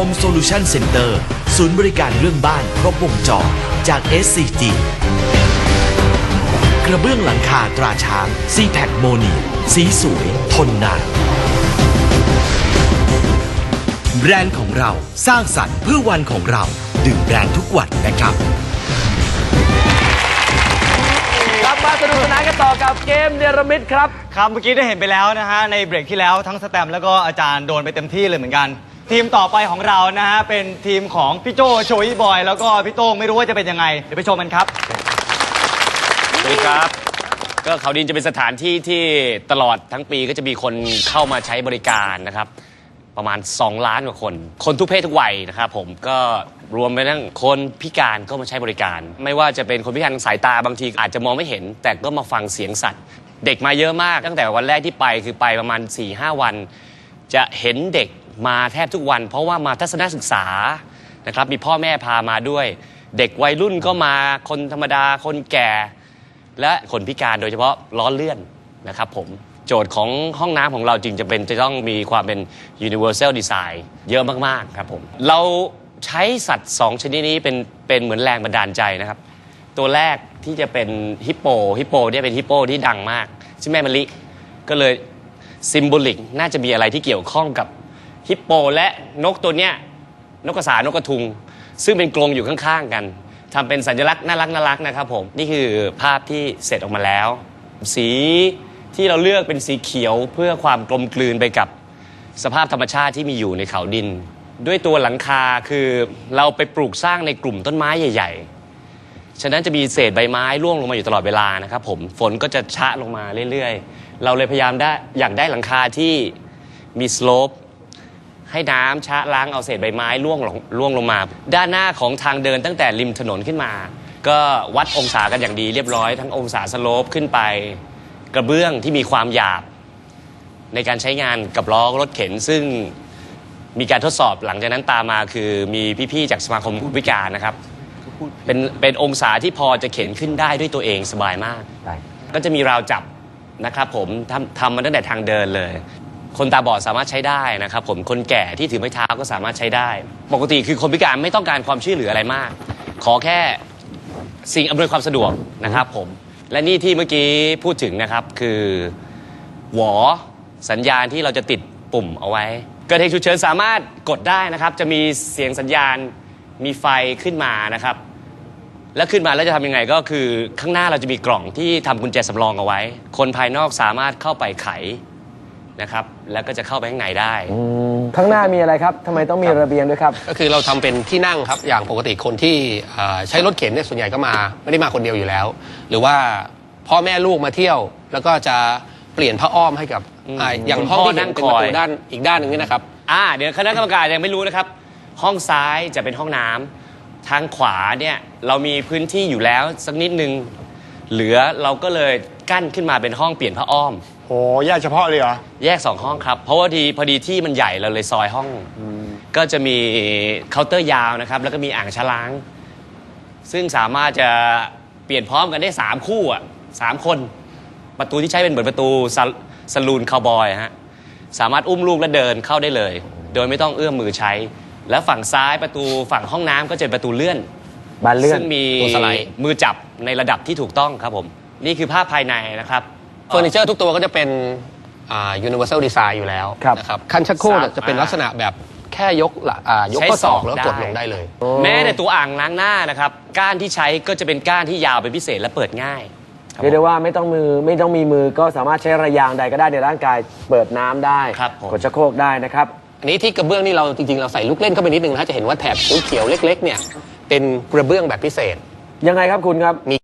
Home Solution Center ศูนย์บริการเรื่องบ้านครบวงจรจาก SCG กระเบื้องหลังคาตราช้าง c p a c โมนีสีสวย ทนนานแบรนด์ของเราสร้างสรรค์เพื่อวันของเรา ดื่มแบรนด์ทุกวันนะครับ กลับมาสนุกสนานกันต่อกับเกมเนรมิตครับ ครับเมื่อกี้ได้เห็นไปแล้วนะฮะในเบรกที่แล้วทั้งสแตมป์แล้วก็อาจารย์โดนไปเต็มที่เลยเหมือนกัน ทีมต่อไปของเรานะฮะเป็นทีมของพี่โจโชยบอย แล้วก็พี่โต้งไม่รู้ว่าจะเป็นยังไง เดี๋ยวไปชมกันครับ สวัสดีครับ ก็เขาดินจะเป็นสถานที่ที่ตลอดทั้งปีก็จะมีคนเข้ามาใช้บริการนะครับ ประมาณ 2 ล้านกว่าคน คนทุกเพศทุกวัยนะครับผมก็รวมไปทั้งคนพิการก็มาใช้บริการ ไม่ว่าจะเป็นคนพิการทางสายตาบางทีอาจจะมองไม่เห็น แต่ก็มาฟังเสียงสัตว์ เด็กมาเยอะมาก ตั้งแต่วันแรกที่ไปคือไปประมาณ4-5วัน จะเห็นเด็ก มาแทบทุกวัน เพราะว่ามาทัศนศึกษานะครับมีพ่อแม่พามาด้วย เด็กวัยรุ่นก็มาคนธรรมดาคนแก่ และคนพิการโดยเฉพาะล้อเลื่อนนะครับผมโจทย์ของห้องน้ำของเราจริงจะเป็นจะต้องมีความเป็น universal design เยอะมาก ๆ ครับผม เราใช้สัตว์ 2 ชนิดนี้เป็นเป็นเหมือนแรงบันดาลใจนะครับ ตัวแรกที่จะเป็นฮิปโปฮิปโปเนี่ยเป็นฮิปโปที่ดังมาก ชื่อแม่มะลิ ก็เลยซิมโบลิกน่าจะมีอะไรที่เกี่ยวข้องกับ ฮิปโปและนกตัวเนี้ยนกกระสานกกระทุง ซึ่งเป็นกรงอยู่ข้างๆกันทำเป็นสัญลักษณ์น่ารักน่ารักนะครับผมนี่คือภาพที่เสร็จออกมาแล้ว สีที่เราเลือกเป็นสีเขียวเพื่อความกลมกลืนไปกับสภาพธรรมชาติที่มีอยู่ในเขาดิน ด้วยตัวหลังคาคือเราไปปลูกสร้างในกลุ่มต้นไม้ใหญ่ ๆ ฉะนั้นจะมีเศษใบไม้ร่วงลงมาอยู่ตลอดเวลานะครับผมฝนก็จะชะลงมาเรื่อยๆ เราเลยพยายามได้อยากได้หลังคาที่มีสโลป ให้น้ำชะล้างเอาเศษใบไม้ร่วงลงร่วงลงมา ด้านหน้าของทางเดินตั้งแต่ริมถนนขึ้นมา ก็วัดองศากันอย่างดีเรียบร้อย ทั้งองศาสโลปขึ้นไป กระเบื้องที่มีความหยาบ ในการใช้งานกับล้อรถเข็นซึ่งมีการทดสอบหลังจากนั้นตามมาคือมีพี่ๆจากสมาคมผู้พิการนะครับ เป็นเป็นองศาที่พอจะเข็นขึ้นได้ด้วยตัวเองสบายมาก ก็จะมีราวจับนะครับผมทำทำมาตั้งแต่ทางเดินเลย คนตาบอดสามารถใช้ได้นะครับผมคนแก่ที่ถือไม้เท้าก็สามารถใช้ได้ ปกติคือคนพิการไม่ต้องการความช่วยเหลืออะไรมาก ขอแค่สิ่งอำนวยความสะดวกนะครับผมและนี่ที่เมื่อกี้พูดถึงนะครับคือหวอสัญญาณที่เราจะติดปุ่มเอาไว้เกิดเหตุฉุกเฉินสามารถกดได้นะครับ จะมีเสียงสัญญาณมีไฟขึ้นมานะครับ แล้วขึ้นมาแล้วจะทำยังไงก็คือข้างหน้าเราจะมีกล่องที่ทำกุญแจสำรองเอาไว้ คนภายนอกสามารถเข้าไปไข นะครับ แล้วก็จะเข้าไปข้างในได้ ข้างหน้ามีอะไรครับทำไมต้องมีระเบียงด้วยครับ ก็คือเราทำเป็นที่นั่งครับ อย่างปกติคนที่เอ่อใช้รถเข็นเนี่ยส่วนใหญ่ก็มา ไม่ได้มาคนเดียวอยู่แล้ว หรือว่าพ่อแม่ลูกมาเที่ยว แล้วก็จะเปลี่ยนผ้าอ้อมให้กับอืมอ่าอย่างคุณห้องพ่อที่นั่นั่งงเป็นประคตูอยด้านอีกด้านหนึ่งนี่นะครับ อ่าเดี๋ยวคณะกรรมการยังไม่รู้นะครับ ห้องซ้ายจะเป็นห้องน้ำทางขวาเนี่ยเรามีพื้นที่อยู่แล้วสักนิดนึงเหลือเราก็เลยกั้นขึ้นมาเป็นห้องเปลี่ยนผ้าอ้อม โหแยกเฉพาะเลยเหรอ แยกสองห้องครับ เพราะว่าดีพอดีที่มันใหญ่เราเลยซอยห้อง ก็จะมีเคาน์เตอร์ยาวนะครับ แล้วก็มีอ่างชะล้าง ซึ่งสามารถจะเปลี่ยนพร้อมกันได้ 3 คู่อะสามคน ประตูที่ใช้เป็นเหมือนประตูสลสลูนคาวบอยฮะ สามารถอุ้มลูกและเดินเข้าได้เลย โดยไม่ต้องเอื้อมมือใช้ แล้วฝั่งซ้ายประตูฝั่งห้องน้ำก็จะเป็นประตูเลื่อน บานเลื่อนซึ่งมีตัวสไลด์ มือจับในระดับที่ถูกต้องครับผม นี่คือภาพภายในนะครับ เฟอร์นิเจอร์ทุกตัวก็จะเป็นอ่า universal design อยู่แล้วครับ นะครับคันชักโครกเนี่ยสามจะเป็นลักษณะแบบแค่ยกหลังอ่ายกใช้ข้อศอกศอกแล้วได้กดลงได้เลย แม้แต่ตัวอ่างล้างหน้านะครับ ก้านที่ใช้ก็จะเป็นก้านที่ยาวเป็นพิเศษและเปิดง่ายครับเรียกได้ว่าไม่ต้องมือไม่ต้องมีมือก็สามารถใช้ระยางใดก็ได้ในร่างกายเปิดน้ำได้ครับผม กดชักโครกได้นะครับ อันนี้ที่กระเบื้องนี่เราจริงๆ เราใส่ลูกเล่นเข้าไปนิดนึงนะจะเห็นว่าแถบเขียวๆเล็ก ๆ เนี่ยเป็นกระเบื้องแบบพิเศษ ยังไงครับคุณครับ มี